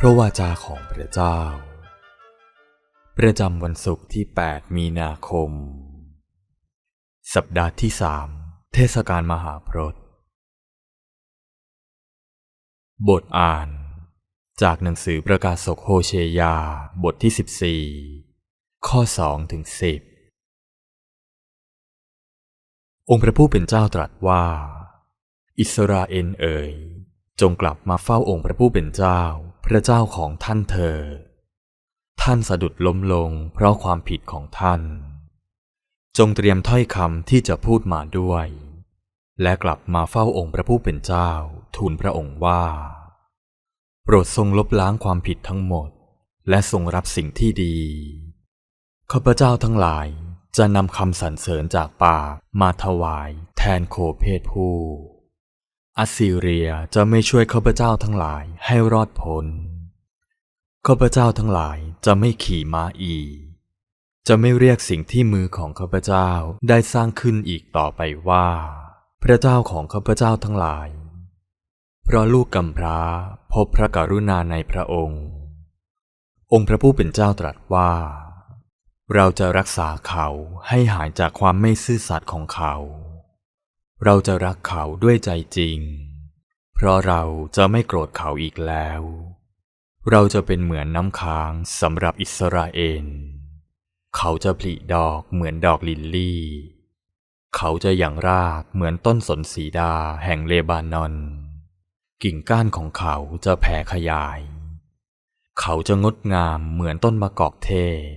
พระวาจาของพระเจ้า ประจำวันศุกร์ที่ 8 มีนาคม สัปดาห์ที่3เทศกาลมหาพรตบทอ่าน จากหนังสือประกาศศกโฮเชยา บทที่ 14 ข้อ2ถึง10 องค์พระผู้เป็นเจ้าตรัสว่า อิสราเอลเอ๋ยจงกลับมาเฝ้าองค์พระผู้เป็นเจ้า พระเจ้าของท่านเธอ ท่านสะดุดล้มลงเพราะความผิดของท่าน จงเตรียมถ้อยคำที่จะพูดมาด้วย และกลับมาเฝ้าองค์พระผู้เป็นเจ้า ทูลพระองค์ว่า โปรดทรงลบล้างความผิดทั้งหมด และทรงรับสิ่งที่ดีข้าพเจ้าทั้งหลายจะนำคำสรรเสริญจากปากมาถวายแทนโคเพศผู้ อัสซีเรียจะไม่ช่วยข้าพเจ้าทั้งหลายให้รอดพ้น ข้าพเจ้าทั้งหลายจะไม่ขี่ม้าอีกจะไม่เรียกสิ่งที่มือของข้าพเจ้าได้สร้างขึ้นอีกต่อไปว่า พระเจ้าของข้าพเจ้าทั้งหลาย เพราะลูกกำพร้าพบพระกรุณาในพระองค์ องค์พระผู้เป็นเจ้าตรัสว่า เราจะรักษาเขาให้หายจากความไม่ซื่อสัตย์ของเขา เราจะรักเขาด้วยใจจริง เพราะเราจะไม่โกรธเขาอีกแล้ว เราจะเป็นเหมือนน้ำค้างสำหรับอิสราเอล เขาจะผลิดอกเหมือนดอกลิลลี่ เขาจะอย่างรากเหมือนต้นสนสีดาแห่งเลบานอน กิ่งก้านของเขาจะแผ่ขยาย เขาจะงดงามเหมือนต้นมะกอกเทศ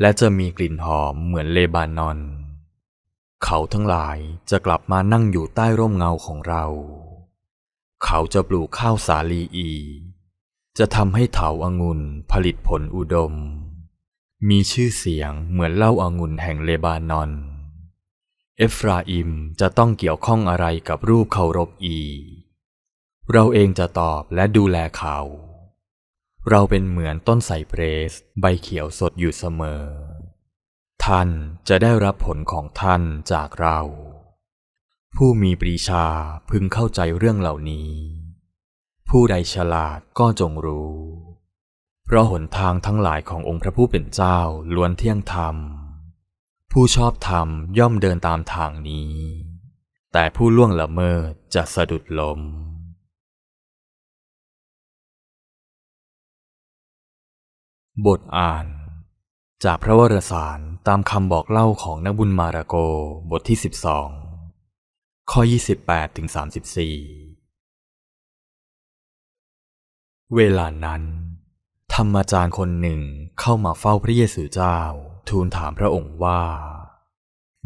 และจะมีกลิ่นหอมเหมือนเลบานอน เขาทั้งหลายจะกลับมานั่งอยู่ใต้ร่มเงาของเรา เขาจะปลูกข้าวสาลีอี จะทำให้เถาอางุ่นผลิตผลอุดม มีชื่อเสียงเหมือนเล้าอางุ่นแห่งเลบานอน เอฟราอิมจะต้องเกี่ยวข้องอะไรกับรูปเคารพอี เราเองจะตอบและดูแลเขา เราเป็นเหมือนต้นไทรเปรส ใบเขียวสดอยู่เสมอ ท่านจะได้รับผลของท่านจากเรา ผู้มีปรีชาพึงเข้าใจเรื่องเหล่านี้ ผู้ใดฉลาดก็จงรู้ เพราะหนทางทั้งหลายขององค์พระผู้เป็นเจ้าล้วนเที่ยงธรรม ผู้ชอบธรรมย่อมเดินตามทางนี้ แต่ผู้ล่วงละเมิดจะสะดุดล้มบทอ่าน จากพระวรสาร ตามคำบอกเล่าของนักบุญมาระโกบทที่ 12 ข้อ 28ถึง34 เวลานั้น ธรรมจารย์คนหนึ่งเข้ามาเฝ้าพระเยซูเจ้า ทูลถามพระองค์ว่า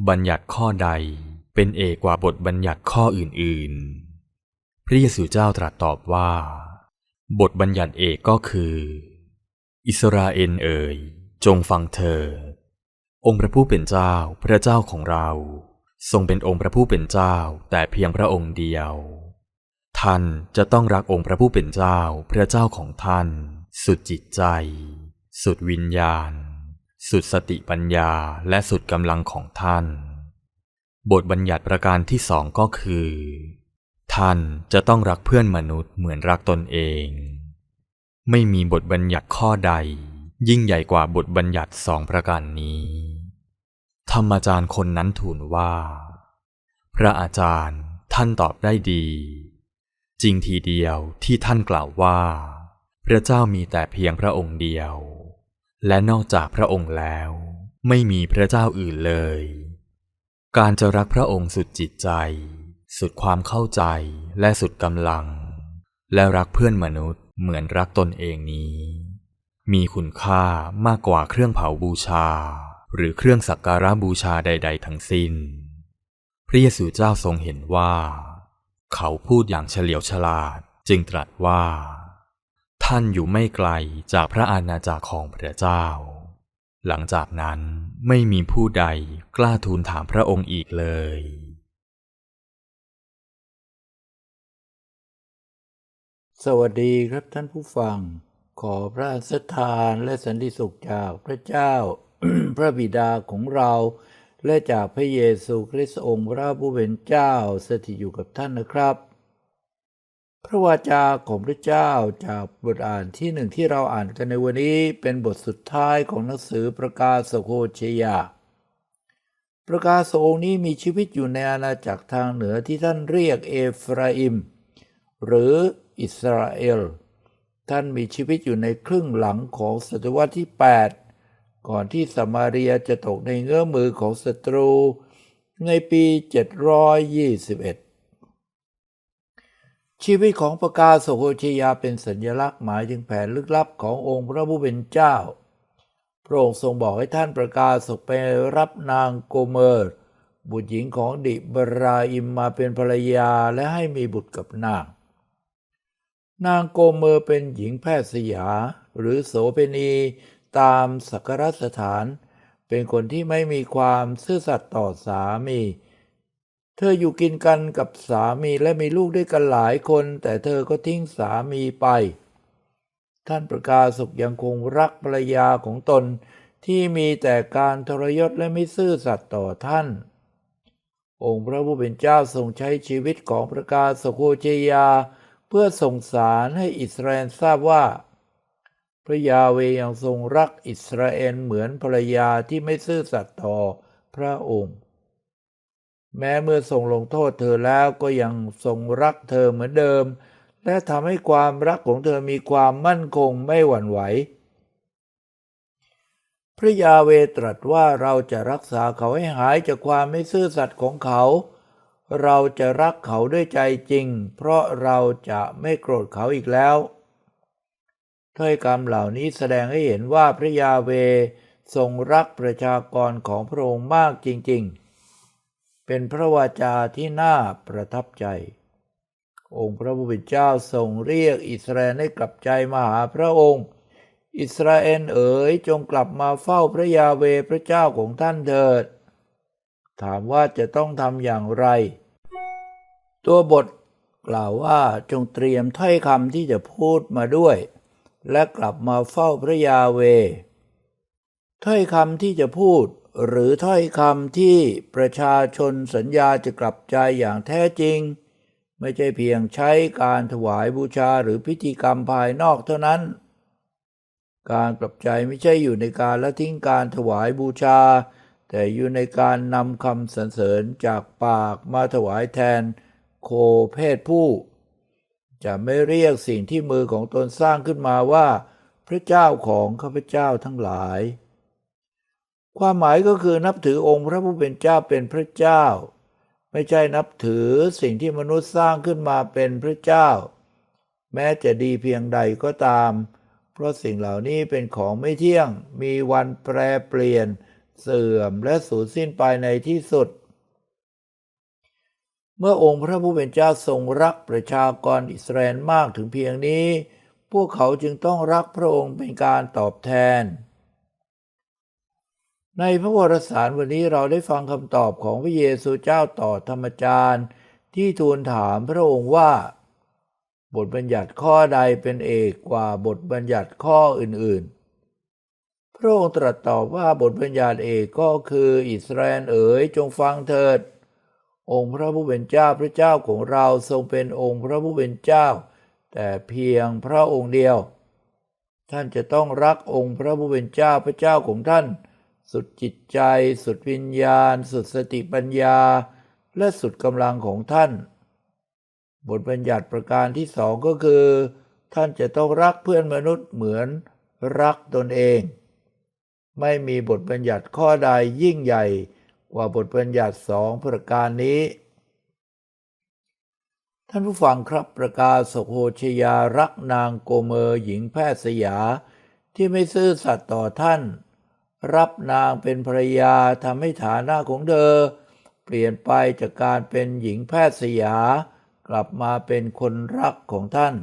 บัญญัติข้อใดเป็นเอกกว่าบทบัญญัติข้ออื่นๆ พระเยซูเจ้าตรัสตอบว่า บทบัญญัติเอกก็คือ อิสราเอลเอ๋ยจงฟังเธอ องค์พระผู้เป็นเจ้าพระเจ้าของเรา ทรงเป็นองค์พระผู้เป็นเจ้าแต่เพียงพระองค์เดียว ท่านจะต้องรักองค์พระผู้เป็นเจ้าพระเจ้าของท่าน สุดจิตใจ สุดวิญญาณ สุดสติปัญญาและสุดกำลังของท่าน บทบัญญัติประการที่สองก็คือ ท่านจะต้องรักเพื่อนมนุษย์เหมือนรักตนเอง ไม่มีบทบัญญัติข้อใด ยิ่งใหญ่กว่าบทบัญญัติสองประการนี้ รรมอาจารย์คนนั้นทูลว่า พระอาจารย์ท่านตอบได้ดี จริงทีเดียวที่ท่านกล่าวว่า พระเจ้ามีแต่เพียงพระองค์เดียว และนอกจากพระองค์แล้ว ไม่มีพระเจ้าอื่นเลย การจะรักพระองค์สุดจิตใจ สุดความเข้าใจและสุดกำลัง และรักเพื่อนมนุษย์เหมือนรักตนเองนี้ มีคุณค่ามากกว่าเครื่องเผาบูชา หรือเครื่องสักการะบูชาใด ๆ ทั้งสิ้น พระเยซูเจ้าทรงเห็นว่า เขาพูดอย่างเฉลียวฉลาดจึงตรัสว่า ท่านอยู่ไม่ไกลจากพระอาณาจักรของพระเจ้า หลังจากนั้นไม่มีผู้ใดกล้าทูลถามพระองค์อีกเลยสวัสดีครับท่านผู้ฟัง ขอพระสถานและสันติสุขจากพระเจ้า พระบิดาของเรา และจากพระเยซูคริสต์องค์พระผู้เป็นเจ้าสถิตอยู่กับท่านนะครับ พระวาจาของพระเจ้าจากบทอ่านที่หนึ่งที่เราอ่านกันในวันนี้เป็นบทสุดท้ายของหนังสือประกาศโคเชยาประกาศองค์นี้มีชีวิตอยู่ในอาณาจักรทางเหนือที่ท่านเรียกเอฟราอิม หรืออิสราเอล ท่านมีชีวิตอยู่ในครึ่งหลังของศตวรรษที่ 8 ก่อนที่สมาเรียจะตกในเงื้อมือของศัตรู ในปี 721 ชีวิตของประกาศโคชยาเป็นสัญลักษณ์หมายถึงแผนลึกลับขององค์พระผู้เป็นเจ้า พระองค์ทรงบอกให้ท่านประกาศไปรับนางโกเมอร์ บุตรหญิงของดิบราอิมมาเป็นภรรยาและให้มีบุตรกับนาง นางโกเมอร์เป็นหญิงแพทย์สยาหรือโสเภณี ตามสักการสถาน เป็นคนที่ไม่มีความซื่อสัตย์ต่อสามี เธออยู่กินกันกับสามีและมีลูกด้วยกันหลายคน แต่เธอก็ทิ้งสามีไป ท่านประกาศกยังคงรักภรรยาของตนที่มีแต่การทรยศและไม่ซื่อสัตย์ต่อท่าน องค์พระผู้เป็นเจ้าทรงใช้ชีวิตของประกาศโคเชยา เพื่อส่งสารให้อิสราเอลทราบว่า พระยาเวยังทรงรักอิสราเอลเหมือนภรรยาที่ไม่ซื่อสัตย์ต่อพระองค์ แม้เมื่อทรงลงโทษเธอแล้วก็ยังทรงรักเธอเหมือนเดิม และทำให้ความรักของเธอมีความมั่นคงไม่หวั่นไหว พระยาเวตรัสว่าเราจะรักษาเขาให้หายจากความไม่ซื่อสัตย์ของเขา เราจะรักเขาด้วยใจจริง เพราะเราจะไม่โกรธเขาอีกแล้ว ถ้อยคำเหล่านี้แสดงให้เห็นว่าพระยาเวทรงรักประชากรของพระองค์มากจริงๆ เป็นพระวาจาที่น่าประทับใจ องค์พระผู้เป็นเจ้าทรงเรียกอิสราเอลให้กลับใจมาหาพระองค์ อิสราเอลเอ๋ยจงกลับมาเฝ้าพระยาเวพระเจ้าของท่านเถิด ถามว่าจะต้องทำอย่างไร ตัวบทกล่าวว่าจงเตรียมถ้อยคำที่จะพูดมาด้วย และกลับมาเฝ้าพระยาเว ถ้อยคำที่จะพูดหรือถ้อยคำที่ประชาชนสัญญาจะกลับใจอย่างแท้จริง ไม่ใช่เพียงใช้การถวายบูชาหรือพิธีกรรมภายนอกเท่านั้น การกลับใจไม่ใช่อยู่ในการละทิ้งการถวายบูชา แต่อยู่ในการนำคำสรรเสริญจากปากมาถวายแทนโคเพศผู้ จะไม่เรียกสิ่งที่มือของตนสร้างขึ้นมาว่า พระเจ้าของข้าพเจ้าทั้งหลาย ความหมายก็คือนับถือองค์พระผู้เป็นเจ้าเป็นพระเจ้า ไม่ใช่นับถือสิ่งที่มนุษย์สร้างขึ้นมาเป็นพระเจ้า แม้จะดีเพียงใดก็ตาม เพราะสิ่งเหล่านี้เป็นของไม่เที่ยง มีวันแปรเปลี่ยน เสื่อมและสูญสิ้นไปในที่สุด เมื่อองค์พระผู้เป็นเจ้าทรงรักประชากรอิสราเอลมากถึงเพียงนี้ พวกเขาจึงต้องรักพระองค์เป็นการตอบแทน ในพระวรสารวันนี้เราได้ฟังคำตอบของพระเยซูเจ้าต่อธรรมจารย์ ที่ทูลถามพระองค์ว่า บทบัญญัติข้อใดเป็นเอกกว่าบทบัญญัติข้ออื่นๆ พระองค์ตรัสตอบว่าบทบัญญัติเอกก็คืออิสราเอลเอ๋ยจงฟังเถิด องค์พระผู้เป็นเจ้าพระเจ้าของเราทรงเป็นองค์พระผู้เป็นเจ้า แต่เพียงพระองค์เดียว ท่านจะต้องรักองค์พระผู้เป็นเจ้าพระเจ้าของท่าน สุดจิตใจ สุดวิญญาณ สุดสติปัญญา และสุดกำลังของท่าน บทบัญญัติประการที่สองก็คือ ท่านจะต้องรักเพื่อนมนุษย์เหมือนรักตนเอง ไม่มีบทบัญญัติข้อใดยิ่งใหญ่ ว่าบทบัญญัติสองประการนี้ ท่านผู้ฟังครับประกาศโคชยารักนางโกเมอร์หญิงแพทย์สยาที่ไม่ซื่อสัตย์ต่อท่าน รับนางเป็นภรรยาทำให้ฐานะของเธอ เปลี่ยนไปจากการเป็นหญิงแพทย์สยา กลับมาเป็นคนรักของท่าน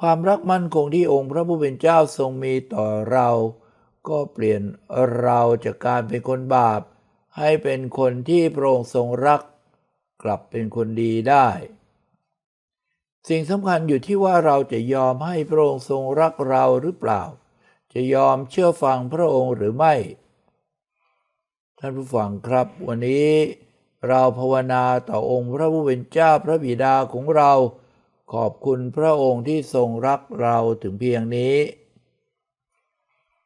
ความรักมั่นคงที่องค์พระผู้เป็นเจ้าทรงมีต่อเรา ก็เปลี่ยนเราจากการเป็นคนบาป ให้เป็นคนที่พระองค์ทรงรัก กลับเป็นคนดีได้ สิ่งสำคัญอยู่ที่ว่าเราจะยอมให้พระองค์ทรงรักเราหรือเปล่า จะยอมเชื่อฟังพระองค์หรือไม่ ท่านผู้ฟังครับ วันนี้เราภาวนาต่อองค์พระผู้เป็นเจ้าพระบิดาของเรา ขอบคุณพระองค์ที่ทรงรักเราถึงเพียงนี้